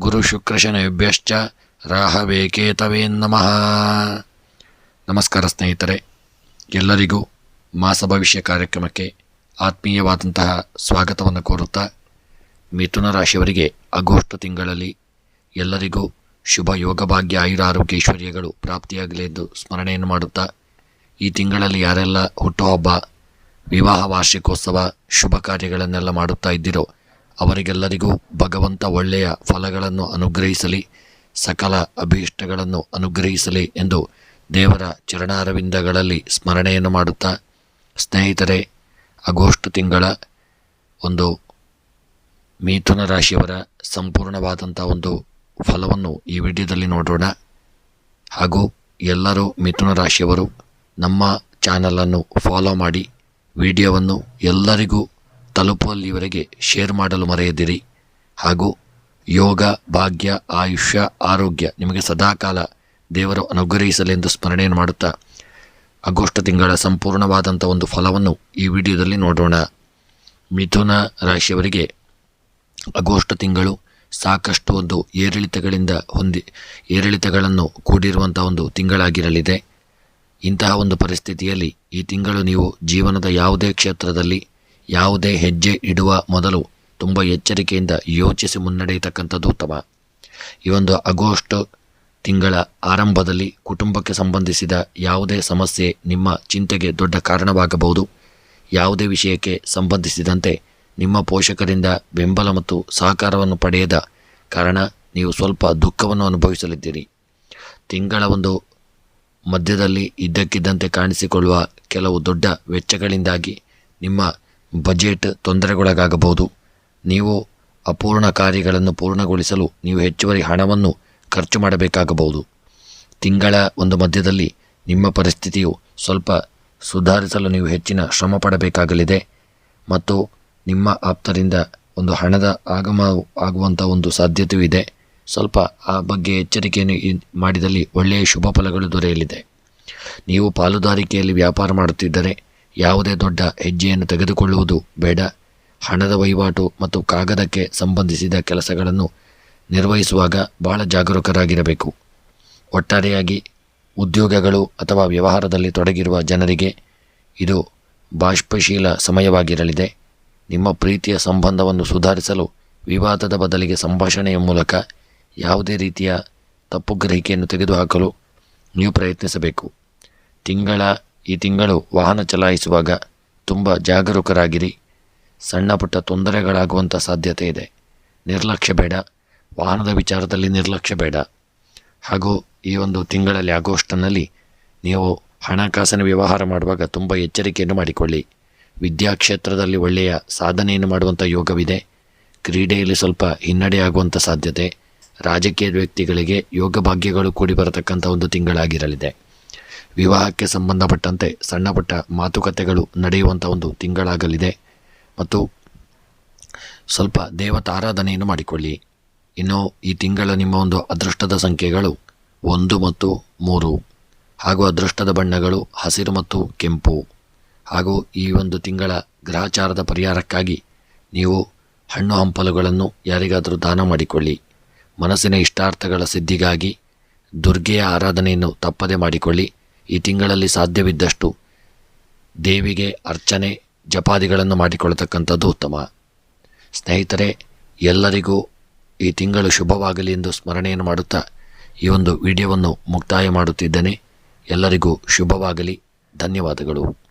ಗುರುಶುಕ್ರಶನೇಭ್ಯಶ್ಚ ರಾಹವೇ ರಾಹವೇಕೇತವೇ ನಮಃ ನಮಸ್ಕಾರ ಸ್ನೇಹಿತರೆ ಎಲ್ಲರಿಗೂ ಮಾಸ ಭವಿಷ್ಯ ಕಾರ್ಯಕ್ರಮಕ್ಕೆ ಆತ್ಮೀಯವಾದಂತಹ ಸ್ವಾಗತವನ್ನು ಕೋರುತ್ತಾ ಮಿಥುನ ರಾಶಿಯವರಿಗೆ ಆಗಸ್ಟ್ ತಿಂಗಳಲ್ಲಿ ಎಲ್ಲರಿಗೂ ಶುಭ ಯೋಗ ಭಾಗ್ಯ ಆಯುರ ಆರೋಗ್ಯ ಪ್ರಾಪ್ತಿಯಾಗಲಿ ಎಂದು ಸ್ಮರಣೆಯನ್ನು ಮಾಡುತ್ತಾ ಈ ತಿಂಗಳಲ್ಲಿ ಯಾರೆಲ್ಲ ಹುಟ್ಟುಹಬ್ಬ, ವಿವಾಹ ವಾರ್ಷಿಕೋತ್ಸವ ಶುಭ ಕಾರ್ಯಗಳನ್ನೆಲ್ಲ ಮಾಡುತ್ತಾ ಇದ್ದಿರೋ ಅವರಿಗೆಲ್ಲರಿಗೂ ಭಗವಂತ ಒಳ್ಳೆಯ ಫಲಗಳನ್ನು ಅನುಗ್ರಹಿಸಲಿ, ಸಕಲ ಅಭೀಷ್ಟಗಳನ್ನು ಅನುಗ್ರಹಿಸಲಿ ಎಂದು ದೇವರ ಚರಣಾರವಿಂದಗಳಲ್ಲಿ ಸ್ಮರಣೆಯನ್ನು ಮಾಡುತ್ತಾ, ಸ್ನೇಹಿತರೆ, ಆಗಸ್ಟ್ ತಿಂಗಳ ಒಂದು ಮಿಥುನ ರಾಶಿಯವರ ಸಂಪೂರ್ಣವಾದಂಥ ಒಂದು ಫಲವನ್ನು ಈ ವಿಡಿಯೋದಲ್ಲಿ ನೋಡೋಣ. ಹಾಗೂ ಎಲ್ಲರೂ ಮಿಥುನ ರಾಶಿಯವರು ನಮ್ಮ ಚಾನಲನ್ನು ಫಾಲೋ ಮಾಡಿ, ವಿಡಿಯೋವನ್ನು ಎಲ್ಲರಿಗೂ ತಲುಪುವಲ್ಲಿವರೆಗೆ ಶೇರ್ ಮಾಡಲು ಮರೆಯದಿರಿ. ಹಾಗೂ ಯೋಗ, ಭಾಗ್ಯ, ಆಯುಷ್ಯ, ಆರೋಗ್ಯ ನಿಮಗೆ ಸದಾಕಾಲ ದೇವರು ಅನುಗ್ರಹಿಸಲೆಂದು ಸ್ಮರಣೆಯನ್ನು ಮಾಡುತ್ತಾ ಆಗಸ್ಟ್ ತಿಂಗಳ ಸಂಪೂರ್ಣವಾದಂಥ ಒಂದು ಫಲವನ್ನು ಈ ವಿಡಿಯೋದಲ್ಲಿ ನೋಡೋಣ. ಮಿಥುನ ರಾಶಿಯವರಿಗೆ ಆಗಸ್ಟ್ ತಿಂಗಳು ಸಾಕಷ್ಟು ಒಂದು ಏರಿಳಿತಗಳಿಂದ ಹೊಂದಿ, ಏರಿಳಿತಗಳನ್ನು ಕೂಡಿರುವಂಥ ಒಂದು ತಿಂಗಳಾಗಿರಲಿದೆ. ಇಂತಹ ಒಂದು ಪರಿಸ್ಥಿತಿಯಲ್ಲಿ ಈ ತಿಂಗಳು ನೀವು ಜೀವನದ ಯಾವುದೇ ಕ್ಷೇತ್ರದಲ್ಲಿ ಯಾವುದೇ ಹೆಜ್ಜೆ ಇಡುವ ಮೊದಲು ತುಂಬ ಎಚ್ಚರಿಕೆಯಿಂದ ಯೋಚಿಸಿ ಮುನ್ನಡೆಯತಕ್ಕಂಥದ್ದು ಉತ್ತಮ. ಈ ಒಂದು ಆಗಸ್ಟ್ ತಿಂಗಳ ಆರಂಭದಲ್ಲಿ ಕುಟುಂಬಕ್ಕೆ ಸಂಬಂಧಿಸಿದ ಯಾವುದೇ ಸಮಸ್ಯೆ ನಿಮ್ಮ ಚಿಂತೆಗೆ ದೊಡ್ಡ ಕಾರಣವಾಗಬಹುದು. ಯಾವುದೇ ವಿಷಯಕ್ಕೆ ಸಂಬಂಧಿಸಿದಂತೆ ನಿಮ್ಮ ಪೋಷಕರಿಂದ ಬೆಂಬಲ ಮತ್ತು ಸಹಕಾರವನ್ನು ಪಡೆಯದ ಕಾರಣ ನೀವು ಸ್ವಲ್ಪ ದುಃಖವನ್ನು ಅನುಭವಿಸಲಿದ್ದೀರಿ. ತಿಂಗಳ ಒಂದು ಮಧ್ಯದಲ್ಲಿ ಇದ್ದಕ್ಕಿದ್ದಂತೆ ಕಾಣಿಸಿಕೊಳ್ಳುವ ಕೆಲವು ದೊಡ್ಡ ವೆಚ್ಚಗಳಿಂದಾಗಿ ನಿಮ್ಮ ಬಜೆಟ್ ತೊಂದರೆಗೊಳಗಾಗಬಹುದು. ನೀವು ಅಪೂರ್ಣ ಕಾರ್ಯಗಳನ್ನು ಪೂರ್ಣಗೊಳಿಸಲು ನೀವು ಹೆಚ್ಚುವರಿ ಹಣವನ್ನು ಖರ್ಚು ಮಾಡಬೇಕಾಗಬಹುದು. ತಿಂಗಳ ಒಂದು ಮಧ್ಯದಲ್ಲಿ ನಿಮ್ಮ ಪರಿಸ್ಥಿತಿಯು ಸ್ವಲ್ಪ ಸುಧಾರಿಸಲು ನೀವು ಹೆಚ್ಚಿನ ಶ್ರಮ ಪಡಬೇಕಾಗಲಿದೆ ಮತ್ತು ನಿಮ್ಮ ಆಪ್ತರಿಂದ ಒಂದು ಹಣದ ಆಗಮ ಆಗುವಂಥ ಒಂದು ಸಾಧ್ಯತೆಯೂ ಇದೆ ಸ್ವಲ್ಪ ಆ ಬಗ್ಗೆ ಎಚ್ಚರಿಕೆಯನ್ನು ಮಾಡಿದಲ್ಲಿ ಒಳ್ಳೆಯ ಶುಭ ಫಲಗಳು ದೊರೆಯಲಿದೆ. ನೀವು ಪಾಲುದಾರಿಕೆಯಲ್ಲಿ ವ್ಯಾಪಾರ ಮಾಡುತ್ತಿದ್ದರೆ ಯಾವುದೇ ದೊಡ್ಡ ಹೆಜ್ಜೆಯನ್ನು ತೆಗೆದುಕೊಳ್ಳುವುದು ಬೇಡ. ಹಣದ ವಹಿವಾಟು ಮತ್ತು ಕಾಗದಕ್ಕೆ ಸಂಬಂಧಿಸಿದ ಕೆಲಸಗಳನ್ನು ನಿರ್ವಹಿಸುವಾಗ ಬಹಳ ಜಾಗರೂಕರಾಗಿರಬೇಕು. ಒಟ್ಟಾರೆಯಾಗಿ ಉದ್ಯೋಗಗಳು ಅಥವಾ ವ್ಯವಹಾರದಲ್ಲಿ ತೊಡಗಿರುವ ಜನರಿಗೆ ಇದು ಬಾಷ್ಪಶೀಲ ಸಮಯವಾಗಿರಲಿದೆ. ನಿಮ್ಮ ಪ್ರೀತಿಯ ಸಂಬಂಧವನ್ನು ಸುಧಾರಿಸಲು ವಿವಾದದ ಬದಲಿಗೆ ಸಂಭಾಷಣೆಯ ಮೂಲಕ ಯಾವುದೇ ರೀತಿಯ ತಪ್ಪು ಗ್ರಹಿಕೆಯನ್ನು ತೆಗೆದುಹಾಕಲು ನೀವು ಪ್ರಯತ್ನಿಸಬೇಕು. ತಿಂಗಳ ಈ ತಿಂಗಳು ವಾಹನ ಚಲಾಯಿಸುವಾಗ ತುಂಬ ಜಾಗರೂಕರಾಗಿರಿ. ಸಣ್ಣ ಪುಟ್ಟ ತೊಂದರೆಗಳಾಗುವಂಥ ಸಾಧ್ಯತೆ ಇದೆ. ನಿರ್ಲಕ್ಷ್ಯ ಬೇಡ. ವಾಹನದ ವಿಚಾರದಲ್ಲಿ ನಿರ್ಲಕ್ಷ್ಯ ಬೇಡ. ಹಾಗೂ ಈ ಒಂದು ತಿಂಗಳಲ್ಲಿ, ಆಗಸ್ಟ್ನಲ್ಲಿ ನೀವು ಹಣಕಾಸಿನ ವ್ಯವಹಾರ ಮಾಡುವಾಗ ತುಂಬ ಎಚ್ಚರಿಕೆಯನ್ನು ಮಾಡಿಕೊಳ್ಳಿ. ವಿದ್ಯಾಕ್ಷೇತ್ರದಲ್ಲಿ ಒಳ್ಳೆಯ ಸಾಧನೆಯನ್ನು ಮಾಡುವಂಥ ಯೋಗವಿದೆ. ಕ್ರೀಡೆಯಲ್ಲಿ ಸ್ವಲ್ಪ ಹಿನ್ನಡೆಯಾಗುವಂಥ ಸಾಧ್ಯತೆ. ರಾಜಕೀಯ ವ್ಯಕ್ತಿಗಳಿಗೆ ಯೋಗ ಭಾಗ್ಯಗಳು ಕೂಡಿ ಬರತಕ್ಕಂಥ ಒಂದು ತಿಂಗಳಾಗಿರಲಿದೆ. ವಿವಾಹಕ್ಕೆ ಸಂಬಂಧಪಟ್ಟಂತೆ ಸಣ್ಣಪುಟ್ಟ ಮಾತುಕತೆಗಳು ನಡೆಯುವಂಥ ಒಂದು ತಿಂಗಳಾಗಲಿದೆ. ಮತ್ತು ಸ್ವಲ್ಪ ದೇವತಾರಾಧನೆಯನ್ನು ಮಾಡಿಕೊಳ್ಳಿ. ಇನ್ನು ಈ ತಿಂಗಳ ನಿಮ್ಮ ಒಂದು ಅದೃಷ್ಟದ ಸಂಖ್ಯೆಗಳು ಒಂದು ಮತ್ತು ಮೂರು. ಹಾಗೂ ಅದೃಷ್ಟದ ಬಣ್ಣಗಳು ಹಸಿರು ಮತ್ತು ಕೆಂಪು. ಹಾಗೂ ಈ ಒಂದು ತಿಂಗಳ ಗ್ರಹಚಾರದ ಪರಿಹಾರಕ್ಕಾಗಿ ನೀವು ಹಣ್ಣು ಹಂಪಲುಗಳನ್ನು ಯಾರಿಗಾದರೂ ದಾನ ಮಾಡಿಕೊಳ್ಳಿ. ಮನಸ್ಸಿನ ಇಷ್ಟಾರ್ಥಗಳ ಸಿದ್ಧಿಗಾಗಿ ದುರ್ಗೆಯ ಆರಾಧನೆಯನ್ನು ತಪ್ಪದೆ ಮಾಡಿಕೊಳ್ಳಿ. ಈ ತಿಂಗಳಲ್ಲಿ ಸಾಧ್ಯವಿದ್ದಷ್ಟು ದೇವಿಗೆ ಅರ್ಚನೆ ಜಪಾದಿಗಳನ್ನು ಮಾಡಿಕೊಳ್ಳತಕ್ಕಂಥದ್ದು ಉತ್ತಮ. ಸ್ನೇಹಿತರೆ, ಎಲ್ಲರಿಗೂ ಈ ತಿಂಗಳು ಶುಭವಾಗಲಿ ಎಂದು ಸ್ಮರಣೆಯನ್ನು ಮಾಡುತ್ತಾ ಈ ಒಂದು ವಿಡಿಯೋವನ್ನು ಮುಕ್ತಾಯ ಮಾಡುತ್ತಿದ್ದೇನೆ. ಎಲ್ಲರಿಗೂ ಶುಭವಾಗಲಿ. ಧನ್ಯವಾದಗಳು.